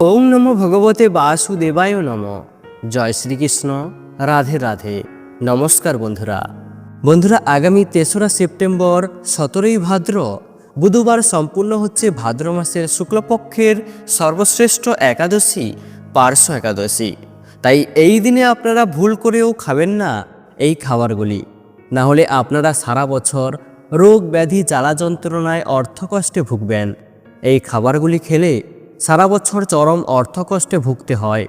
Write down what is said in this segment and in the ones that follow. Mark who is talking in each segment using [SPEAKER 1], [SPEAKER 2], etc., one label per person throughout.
[SPEAKER 1] ওং নমো ভগবতে বাসুদেবায় নম। জয় শ্রীকৃষ্ণ। রাধে রাধে। নমস্কার বন্ধুরা। বন্ধুরা, আগামী তেসরা সেপ্টেম্বর সতেরোই ভাদ্র, বুধবার সম্পূর্ণ হচ্ছে ভাদ্র মাসের শুক্লপক্ষের সর্বশ্রেষ্ঠ একাদশী, পার্শ্ব একাদশী। তাই এই দিনে আপনারা ভুল করেও খাবেন না এই খাবারগুলি। না হলে আপনারা সারা বছর রোগ ব্যাধি জ্বালা যন্ত্রণায় অর্থকষ্টে ভুগবেন। এই খাবারগুলি খেলে সারা বছর চরম অর্থকষ্টে ভুগতে হয়।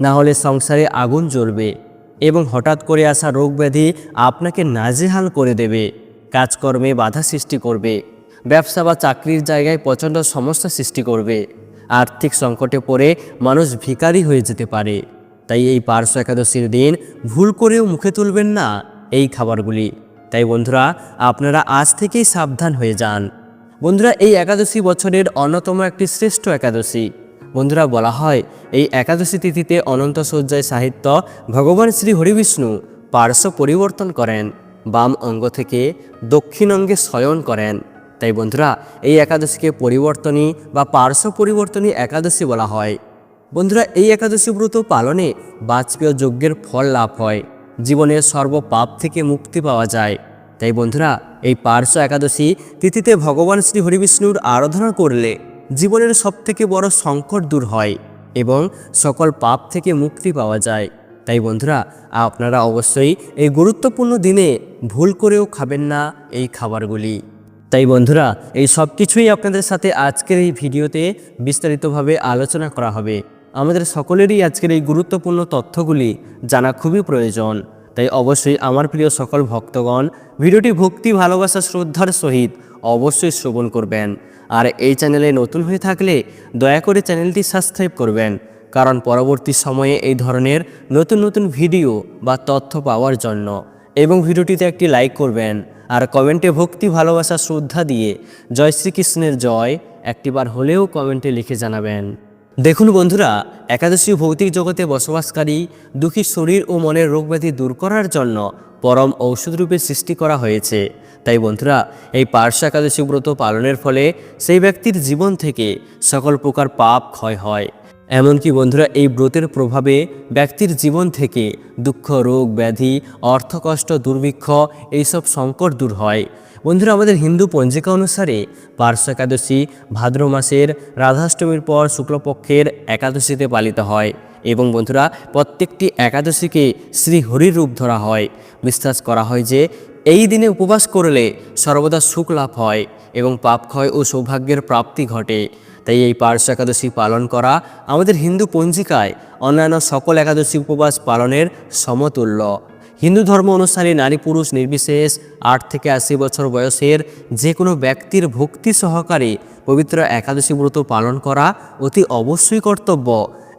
[SPEAKER 1] না হলে সংসারে আগুন জ্বলবে এবং হঠাৎ করে আসা রোগ ব্যাধি আপনাকে নাজেহাল করে দেবে। কাজকর্মে বাধা সৃষ্টি করবে। ব্যবসা বা চাকরির জায়গায় প্রচণ্ড সমস্যা সৃষ্টি করবে। আর্থিক সংকটে পড়ে মানুষ ভিখারি হয়ে যেতে পারে। তাই এই পার্শ্ব একাদশীর দিন ভুল করেও মুখে তুলবেন না এই খাবারগুলি। তাই বন্ধুরা, আপনারা আজ থেকেই সাবধান হয়ে যান। বন্ধুরা, এই একাদশী বছরের অন্যতম একটি শ্রেষ্ঠ একাদশী। বন্ধুরা, বলা হয়, এই একাদশী তিথিতে অনন্ত শয্যায় সাহিত্য ভগবান শ্রী হরিবিষ্ণু পার্শ্ব পরিবর্তন করেন, বাম অঙ্গ থেকে দক্ষিণ অঙ্গে শয়ন করেন। তাই বন্ধুরা, এই একাদশীকে পরিবর্তনী বা পার্শ্ব পরিবর্তনী একাদশী বলা হয়। বন্ধুরা, এই একাদশী ব্রত পালনে বাজপেয় যজ্ঞের ফল লাভ হয়। জীবনের সর্বপাপ থেকে মুক্তি পাওয়া যায়। তাই বন্ধুরা, এই পার্শ্ব একাদশী তিথিতে ভগবান শ্রী হরিবিষ্ণুর আরাধনা করলে জীবনের সবথেকে বড় সংকট দূর হয় এবং সকল পাপ থেকে মুক্তি পাওয়া যায়। তাই বন্ধুরা, আপনারা অবশ্যই এই গুরুত্বপূর্ণ দিনে ভুল করেও খাবেন না এই খাবারগুলি। তাই বন্ধুরা, এই সব কিছুই আপনাদের সাথে আজকের এই ভিডিওতে বিস্তারিতভাবে আলোচনা করা হবে। আমাদের সকলেরই আজকের এই গুরুত্বপূর্ণ তথ্যগুলি জানা খুবই প্রয়োজন। তাই অবশ্যই আমার প্রিয় সকল ভক্তগণ, ভিডিওটি ভক্তি, ভালোবাসা, শ্রদ্ধার সহিত অবশ্যই শ্রবণ করবেন। আর এই চ্যানেলে নতুন হয়ে থাকলে দয়া করে চ্যানেলটি সাবস্ক্রাইব করবেন। কারণ পরবর্তী সময়ে এই ধরনের নতুন নতুন ভিডিও বা তথ্য পাওয়ার জন্য। এবং ভিডিওটিতে একটি লাইক করবেন। আর কমেন্টে ভক্তি, ভালোবাসা, শ্রদ্ধা দিয়ে জয় শ্রীকৃষ্ণের জয় একটিবার হলেও কমেন্টে লিখে জানাবেন। দেখুন বন্ধুরা, একাদশী ভৌতিক জগতে বসবাসকারী দুঃখী শরীর ও মনের রোগব্যাধি দূর করার জন্য পরম ঔষধরূপে সৃষ্টি করা হয়েছে। তাই বন্ধুরা, এই পার্শ্ব একাদশী ব্রত পালনের ফলে সেই ব্যক্তির জীবন থেকে সকল প্রকার পাপ ক্ষয় হয়। এমনকি বন্ধুরা, এই ব্রতের প্রভাবে ব্যক্তির জীবন থেকে দুঃখ, রোগ ব্যাধি, অর্থকষ্ট, দুর্ভিক্ষ, এইসব সংকট দূর হয়। বন্ধুরা, আমাদের হিন্দু পঞ্জিকা অনুসারে পার্শ্ব একাদশী ভাদ্র মাসের রাধাষ্টমীর পর শুক্লপক্ষের একাদশীতে পালিত হয় এবং বন্ধুরা, প্রত্যেকটি একাদশীকে শ্রী হরির রূপ ধরা হয়। বিশ্বাস করা হয় যে, এই দিনে উপবাস করলে সর্বদা সুখ লাভ হয় এবং পাপ ক্ষয় ও সৌভাগ্যের প্রাপ্তি ঘটে। তাই এই পার্শ্ব একাদশী পালন করা আমাদের হিন্দু পঞ্জিকায় অন্যান্য সকল একাদশী উপবাস পালনের সমতুল্য। হিন্দু ধর্ম অনুসারে নারী পুরুষ নির্বিশেষ আট থেকে আশি বছর বয়সের যে কোনো ব্যক্তির ভক্তি সহকারে পবিত্র একাদশী ব্রত পালন করা অতি অবশ্যই কর্তব্য।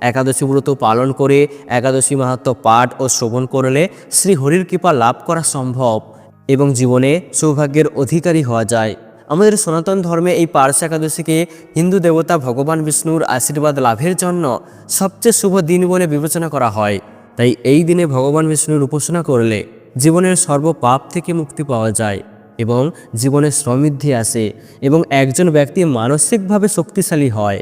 [SPEAKER 1] একাদশী ব্রত পালন করে একাদশী মাহাত্ম পাঠ ও শ্রবণ করলে শ্রী হরির কৃপা লাভ করা সম্ভব এবং জীবনে সৌভাগ্যের অধিকারী হওয়া যায়। আমাদের সনাতন ধর্মে এই পার্শ্ব একাদশীকে হিন্দু দেবতা ভগবান বিষ্ণুর আশীর্বাদ লাভের জন্য সবচেয়ে শুভ দিন বলে বিবেচনা করা হয়। তাই এই দিনে ভগবান বিষ্ণুর উপাসনা করলে জীবনের সর্বপাপ থেকে মুক্তি পাওয়া যায় এবং জীবনে সমৃদ্ধি আসে এবং একজন ব্যক্তি মানসিকভাবে শক্তিশালী হয়।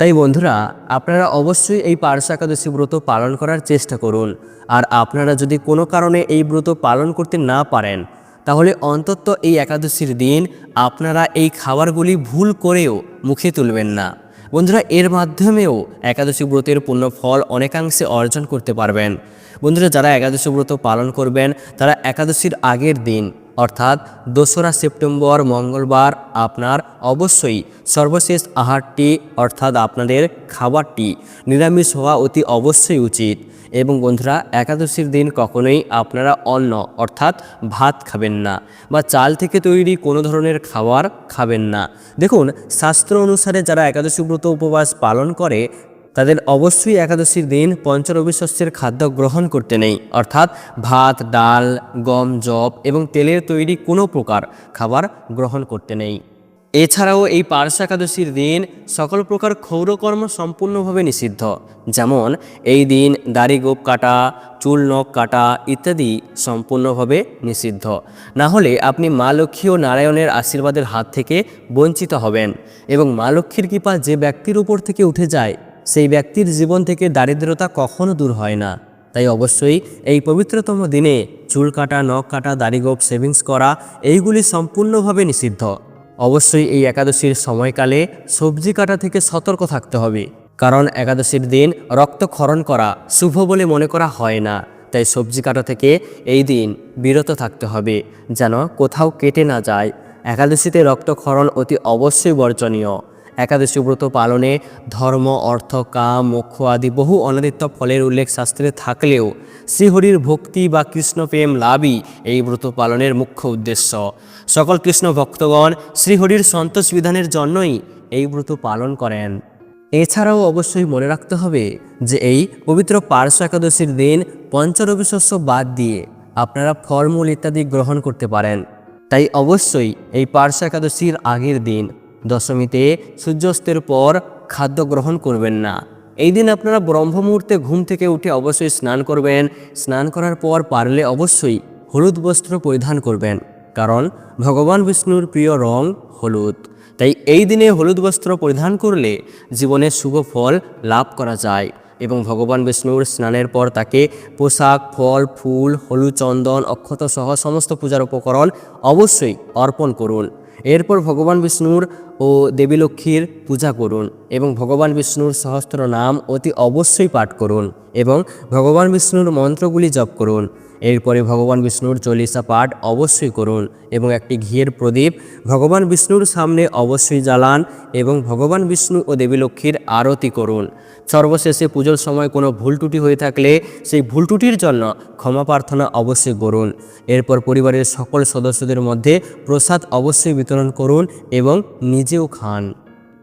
[SPEAKER 1] তাই বন্ধুরা, আপনারা অবশ্যই এই পার্শ্ব একাদশী ব্রত পালন করার চেষ্টা করুন। আর আপনারা যদি কোনো কারণে এই ব্রত পালন করতে না পারেন, তাহলে অন্তত এই একাদশীর দিন আপনারা এই খাবারগুলি ভুল করেও মুখে তুলবেন না। বন্ধুরা, এর মাধ্যমেও একাদশী ব্রতের পূর্ণ ফল অনেকাংশে অর্জন করতে পারবেন। বন্ধুরা, যারা একাদশী ব্রত পালন করবেন, তারা একাদশীর আগের দিন, অর্থাৎ দোসরা সেপ্টেম্বর, মঙ্গলবার, আপনার অবশ্যই সর্বশেষ আহারটি, অর্থাৎ আপনাদের খাবারটি, নিরামিষ হওয়া অতি অবশ্যই উচিত। এবং বন্ধুরা, একাদশীর দিন কখনোই আপনারা অন্ন, অর্থাৎ ভাত খাবেন না বা চাল থেকে তৈরি কোনো ধরনের খাবার খাবেন না। দেখুন, শাস্ত্র অনুসারে যারা একাদশী ব্রত উপবাস পালন করে, তাদের অবশ্যই একাদশীর দিন পঞ্চরবি শস্যের খাদ্য গ্রহণ করতে নেই, অর্থাৎ ভাত, ডাল, গম জব এবং তেলের তৈরি কোনো প্রকার খাবার গ্রহণ করতে নেই। এছাড়াও এই পার্শ্ব একাদশীর দিন সকল প্রকার ক্ষৌরকর্ম সম্পূর্ণভাবে নিষিদ্ধ। যেমন এই দিন দাড়ি গোপ কাটা, চুল নখ কাটা ইত্যাদি সম্পূর্ণভাবে নিষিদ্ধ। না হলে আপনি মা লক্ষ্মী ও নারায়ণের আশীর্বাদের হাত থেকে বঞ্চিত হবেন এবং মা লক্ষ্মীর কৃপা যে ব্যক্তির উপর থেকে উঠে যায়, সেই ব্যক্তির জীবন থেকে দারিদ্রতা কখনো দূর হয় না। তাই অবশ্যই এই পবিত্রতম দিনে চুল কাটা, নখ কাটা দাড়িগোপ সেভিংস করা, এইগুলি সম্পূর্ণভাবে নিষিদ্ধ। অবশ্যই এই একাদশীর সময়কালে সবজি কাটা থেকে সতর্ক থাকতে হবে। কারণ একাদশীর দিন রক্তক্ষরণ করা শুভ বলে মনে করা হয় না। তাই সবজি কাটা থেকে এই দিন বিরত থাকতে হবে, যেন কোথাও কেটে না যায়। একাদশীতে রক্তক্ষরণ অতি অবশ্যই বর্জনীয়। একাদশী ব্রত পালনে ধর্ম, অর্থ, কাম, মোক্ষ আদি বহু অনাদিত্য ফলের উল্লেখ শাস্ত্রে থাকলেও শ্রীহরির ভক্তি বা কৃষ্ণপ্রেম লাভই এই ব্রত পালনের মুখ্য উদ্দেশ্য। সকল কৃষ্ণ ভক্তগণ শ্রীহরির সন্তোষ বিধানের জন্যই এই ব্রত পালন করেন। এছাড়াও অবশ্যই মনে রাখতে হবে যে এই পবিত্র পার্শ্ব একাদশীর দিন পঞ্চরবি শস্য বাদ দিয়ে আপনারা ফলমূল ইত্যাদি গ্রহণ করতে পারেন। তাই অবশ্যই এই পার্শ্ব একাদশীর আগের দিন দশমীতে সূর্যাস্তের পর খাদ্য গ্রহণ করবেন না। এই দিন আপনারা ব্রহ্ম মুহূর্তে ঘুম থেকে উঠে অবশ্যই স্নান করবেন। স্নান করার পর পারলে অবশ্যই হলুদ বস্ত্র পরিধান করবেন। কারণ ভগবান বিষ্ণুর প্রিয় রং হলুদ। তাই এই দিনে হলুদ বস্ত্র পরিধান করলে জীবনে শুভ ফল লাভ করা যায় এবং ভগবান বিষ্ণুর স্নানের পর তাকে পোশাক, ফল, ফুল, হলুদ চন্দন, অক্ষত সহ সমস্ত পূজার উপকরণ অবশ্যই অর্পণ করুন। এরপর ভগবান বিষ্ণুর ও দেবী লক্ষ্মীর পূজা করুন এবং ভগবান বিষ্ণুর সহস্র নাম অতি অবশ্যই পাঠ করুন এবং ভগবান বিষ্ণুর মন্ত্রগুলি জপ করুন। এরপরে ভগবান বিষ্ণুর চল্লিশা পাঠ অবশ্যই করুন এবং একটি ঘিয়ের প্রদীপ ভগবান বিষ্ণুর সামনে অবশ্যই জ্বালান এবং ভগবান বিষ্ণু ও দেবী লক্ষ্মীর আরতি করুন। সর্বশেষে পুজোর সময় কোনো ভুল ত্রুটি হয়ে থাকলে সেই ভুল ত্রুটির জন্য ক্ষমা প্রার্থনা অবশ্যই করুন। এরপর পরিবারের সকল সদস্যদের মধ্যে প্রসাদ অবশ্যই বিতরণ করুন এবং নিজেও খান।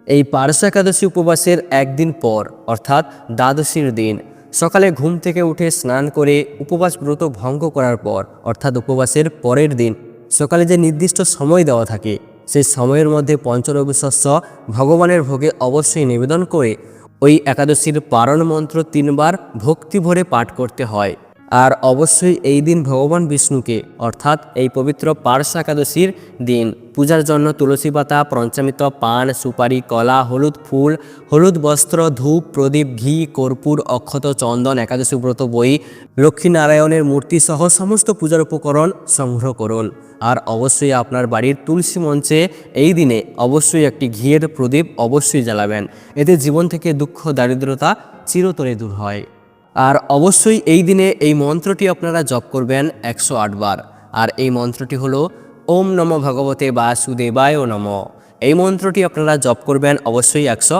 [SPEAKER 1] এই পারস একাদশী উপবাসের একদিন পর, অর্থাৎ দ্বাদশীর দিন সকালে ঘুম থেকে উঠে স্নান করে উপবাস ব্রত ভঙ্গ করার পর, অর্থাৎ উপবাসের পরের দিন, সকালে যে নির্দিষ্ট সময় দেওয়া থাকে, সেই সময়ের মধ্যে পঞ্চরবি শস্য ভগবানের ভোগে অবশ্যই নিবেদন করে ওই একাদশীর পারণ মন্ত্র তিনবার ভক্তি ভরে পাঠ করতে হয়। আর অবশ্যই এই দিন ভগবান বিষ্ণুকে, অর্থাৎ এই পবিত্র পার্শ্ব একাদশীর দিন। পূজার জন্য তুলসী পাতা, পঞ্চামৃত, পান, সুপারি, কলা, হলুদ ফুল, হলুদ বস্ত্র, ধূপ, প্রদীপ, ঘি, কর্পূর, অক্ষত, চন্দন, একাদশী ব্রত, বই, লক্ষ্মীনারায়ণের মূর্তি সহ সমস্ত পূজার উপকরণ সংগ্রহ করুন। আর অবশ্যই আপনার বাড়ির তুলসী মঞ্চে এই দিনে অবশ্যই একটি ঘিয়ের প্রদীপ অবশ্যই জ্বালাবেন। এতে জীবন থেকে দুঃখ, দারিদ্রতা চিরতরে দূর হয়। আর অবশ্যই এই দিনে এই মন্ত্রটি আপনারা জপ করবেন একশো বার। আর এই মন্ত্রটি হলো, ওম নম ভগবতে বাসুদেবায় নম। এই মন্ত্রটি আপনারা জপ করবেন অবশ্যই একশো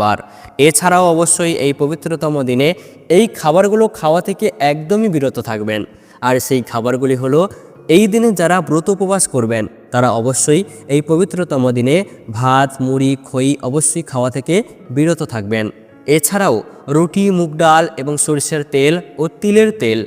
[SPEAKER 1] বার। এছাড়াও অবশ্যই এই পবিত্রতম দিনে এই খাবারগুলো খাওয়া থেকে একদমই বিরত থাকবেন। আর সেই খাবারগুলি হলো, এই দিনে যারা ব্রত উপবাস করবেন, তারা অবশ্যই এই পবিত্রতম দিনে ভাত, মুড়ি, খই অবশ্যই খাওয়া থেকে বিরত থাকবেন। এছাড়াও রুটি, মুগ ডাল এবং সরিষার তেল ও তিলের তেল।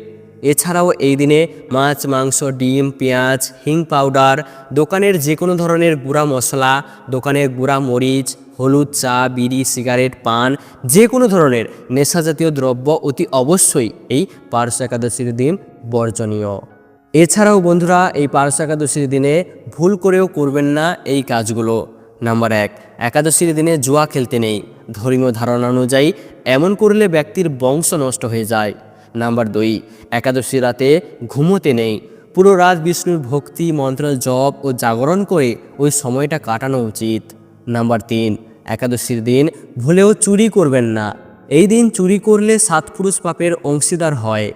[SPEAKER 1] এছাড়াও এই দিনে মাছ, মাংস, ডিম, পেঁয়াজ, হিং পাউডার, দোকানের যে কোনো ধরনের গুঁড়া মশলা, দোকানের গুঁড়া মরিচ, হলুদ চা, বিড়ি, সিগারেট, পান যে কোনো ধরনের নেশাজাতীয় দ্রব্য অতি অবশ্যই এই পার্শ্ব একাদশীর দিন বর্জনীয়। এছাড়াও বন্ধুরা, এই পার্শ্ব একাদশীর দিনে ভুল করেও করবেন না এই কাজগুলো। নাম্বার এক, একাদশীর দিনে জুয়া খেলতে নেই। ধর্মীয় ধারণা অনুযায়ী এমন করলে ব্যক্তির বংশ নষ্ট হয়ে যায়। নাম্বার দুই, একাদশী রাতে ঘুমোতে নেই। পুরো রাত বিষ্ণুর ভক্তি মন্ত্র জপ ও জাগরণ করে ওই সময়টা কাটানো উচিত। নাম্বার তিন, একাদশীর দিন ভুলেও চুরি করবেন না। এই দিন চুরি করলে সাত পুরুষ পাপের অংশীদার হয়।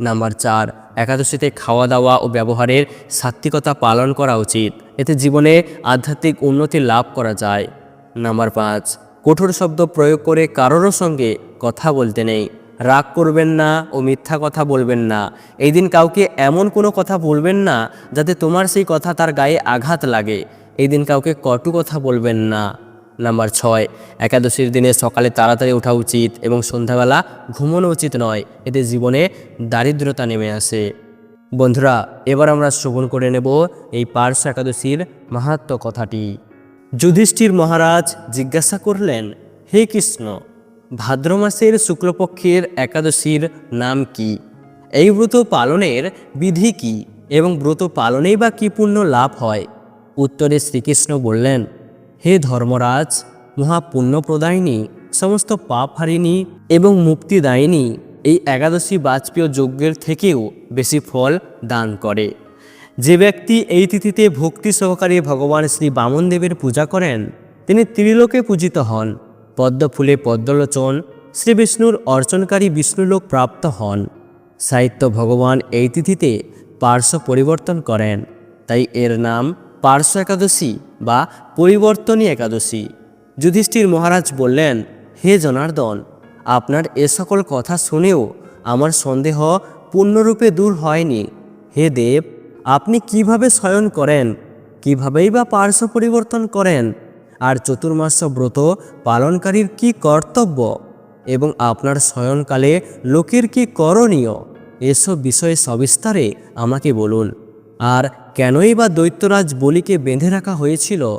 [SPEAKER 1] নাম্বার চার একাদশীতে খাওয়া দাওয়া ও ব্যবহারের সাত্বিকতা পালন করা উচিত। এতে জীবনে আধ্যাত্মিক উন্নতি লাভ করা যায়। নাম্বার পাঁচ, কঠোর শব্দ প্রয়োগ করে কারোরও সঙ্গে কথা বলতে নেই। রাগ করবেন না ও মিথ্যা কথা বলবেন না। এই দিন কাউকে এমন কোনো কথা বলবেন না যাতে তোমার সেই কথা তার গায়ে আঘাত লাগে। এই দিন কাউকে কটু কথা বলবেন না। নাম্বার ছয়, একাদশীর দিনে সকালে তাড়াতাড়ি ওঠা উচিত এবং সন্ধ্যাবেলা ঘুমানো উচিত নয়, এতে জীবনে দারিদ্রতা নেমে আসে। বন্ধুরা, এবার আমরা শ্রবণ করে নেব এই পার্শ্ব একাদশীর মাহাত্ম কথাটি। যুধিষ্ঠির মহারাজ জিজ্ঞাসা করলেন, হে কৃষ্ণ, ভাদ্র মাসের শুক্লপক্ষের একাদশীর নাম কি? এই ব্রত পালনের বিধি কি? এবং ব্রত পালনেই বা কী পুণ্য লাভ হয়? উত্তরে শ্রীকৃষ্ণ বললেন হে ধর্মরাজ মহাপুণ্যপ্রদায়িনী সমস্ত পাপ হারিনি এবং মুক্তিদায়িনী, এই একাদশী বাজপেয় যজ্ঞের থেকেও বেশি ফল দান করে। যে ব্যক্তি এই তিথিতে ভক্তি সহকারে ভগবান শ্রী বামনদেবের পূজা করেন, তিনি ত্রিলোকে পূজিত হন পদ্ম ফুলে পদ্মলোচন, শ্রী বিষ্ণুর অর্চনকারী বিষ্ণুলোক প্রাপ্ত হন। সাহিত্য ভগবান এই তিথিতে পার্শ্ব পরিবর্তন করেন, তাই এর নাম পার্শ্ব একাদশী বা পরিবর্তনী একাদশী। যুধিষ্ঠির মহারাজ বললেন, হে জনার্দন, আপনার এ সকল কথা শুনেও আমার সন্দেহ পূর্ণরূপে দূর হয়নি। হে দেব, আপনি কীভাবে শয়ন করেন? কিভাবেই বা পার্শ্ব পরিবর্তন করেন? আর চতুর্মাস ব্রত পালনকারীর কি কর্তব্য? এবং আপনার শয়নকালে লোকের কি করণীয়? এসব বিষয়ে সবিস্তারে আমাকে বলুন। আর কেনই বা দৈত্যরাজ বলিকে বেঁধে রাখা হয়েছিল?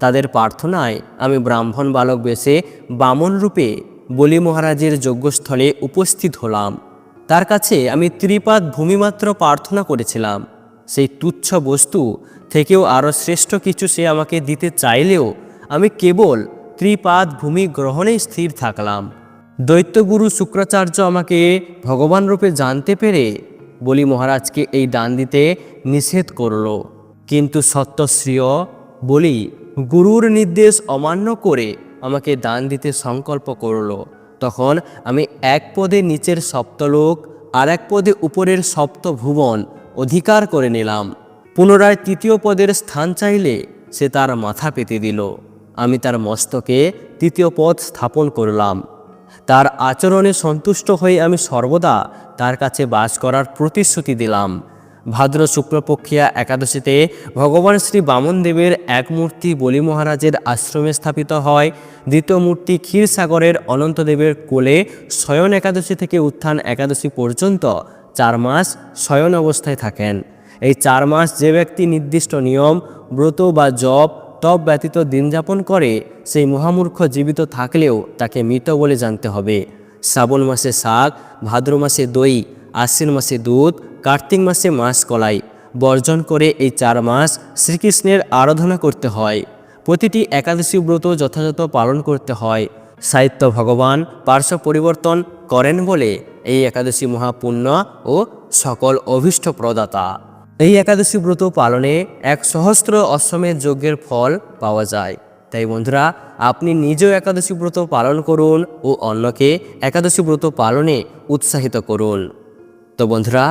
[SPEAKER 1] তাদের প্রার্থনায় আমি ব্রাহ্মণ বালক বেশে বামন রূপে বলি মহারাজের যজ্ঞস্থলে উপস্থিত হলাম। তার কাছে আমি ত্রিপাদ ভূমিমাত্র প্রার্থনা করেছিলাম। সেই তুচ্ছ বস্তু থেকেও আরও শ্রেষ্ঠ কিছু সে আমাকে দিতে চাইলেও আমি কেবল ত্রিপাদ ভূমি গ্রহণেই স্থির থাকলাম। দৈত্যগুরু শুক্রাচার্য আমাকে ভগবান রূপে জানতে পেরে বলি মহারাজকে এই দান দিতে নিষেধ করল। কিন্তু সত্যশ্রিয় বলি গুরুর নির্দেশ অমান্য করে আমাকে দান দিতে সংকল্প করল। তখন আমি এক পদে নিচের সপ্তলোক আর এক পদে উপরের সপ্তভুবন অধিকার করে নিলাম। পুনরায় তৃতীয় পদের স্থান চাইলে সে তার মাথা পেতে দিল। আমি তার মস্তকে তৃতীয় পদ স্থাপন করলাম। তার আচরণে সন্তুষ্ট হয়ে আমি সর্বদা তার কাছে বাস করার প্রতিশ্রুতি দিলাম। ভাদ্র শুক্লপক্ষিয়া একাদশীতে ভগবান শ্রী বামনদেবের এক মূর্তি বলি মহারাজের আশ্রমে স্থাপিত হয়। দ্বিতীয় মূর্তি ক্ষীরসাগরের অনন্তদেবের কোলে শয়ন একাদশী থেকে উত্থান একাদশী পর্যন্ত চার মাস শয়ন অবস্থায় থাকেন। এই চার মাস যে ব্যক্তি নির্দিষ্ট নিয়ম, ব্রত বা জপ, তপ ব্যতীত দিন যাপন করে, সেই মহামূর্খ জীবিত থাকলেও তাকে মৃত বলে জানতে হবে। শ্রাবণ মাসে শাক, ভাদ্র মাসে দই, আশ্বিন মাসে দুধ কার্তিক মাসে মাস কলাই বর্জন করে এই চার মাস শ্রীকৃষ্ণের আরাধনা করতে হয়। প্রতিটি একাদশী ব্রত যথাযথ পালন করতে হয়। সাহিত্য ভগবান পার্শ্ব পরিবর্তন করেন বলে এই একাদশী মহাপুণ্য ও সকল অভীষ্ট প্রদাতা। এই একাদশী ব্রত পালনে এক সহস্র অশ্বমের যজ্ঞের ফল পাওয়া যায়। তাই বন্ধুরা, আপনি নিজেও একাদশী ব্রত পালন করুন ও অন্যকে একাদশী ব্রত পালনে উৎসাহিত করুন। তো বন্ধুরা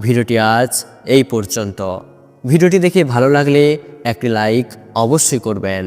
[SPEAKER 1] ভিডিওটি আজ এই পর্যন্ত। ভিডিওটি দেখে ভালো লাগলে একটি লাইক অবশ্যই করবেন।